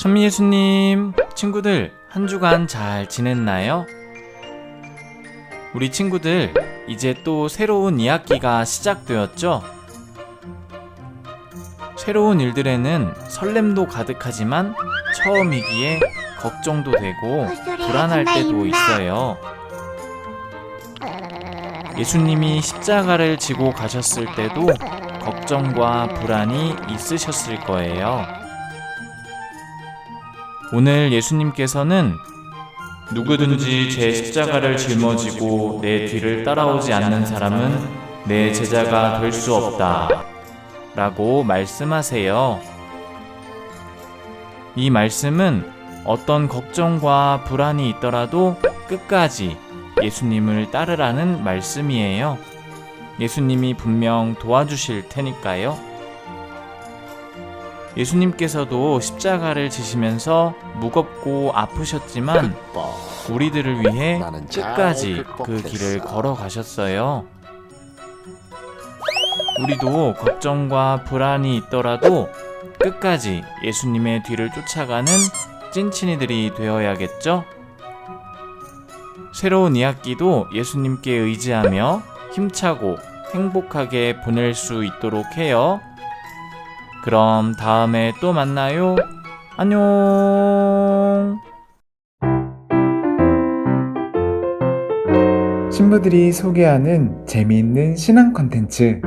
천미 예수님, 친구들, 한 주간 잘 지냈나요? 우리 친구들, 이제 또 새로운 2학기가 시작되었죠? 새로운 일들에는 설렘도 가득하지만 처음이기에 걱정도 되고 불안할 때도 있어요. 예수님이 십자가를 지고 가셨을 때도 걱정과 불안이 있으셨을 거예요. 오늘 예수님께서는 누구든지 제 십자가를 짊어지고 내 뒤를 따라오지 않는 사람은 내 제자가 될 수 없다. 라고 말씀하세요. 이 말씀은 어떤 걱정과 불안이 있더라도 끝까지 예수님을 따르라는 말씀이에요. 예수님이 분명 도와주실 테니까요. 예수님께서도 십자가를 지시면서 무겁고 아프셨지만 우리들을 위해 끝까지 그. 길을 걸어가셨어요. 우리도 걱정과 불안이 있더라도 끝까지 예수님의 뒤를 쫓아가는 찐친이들이 되어야겠죠? 새로운 2학기도 예수님께 의지하며 힘차고 행복하게 보낼 수 있도록 해요. 그럼 다음에 또 만나요. 안녕. 신부들이 소개하는 재미있는 신앙 컨텐츠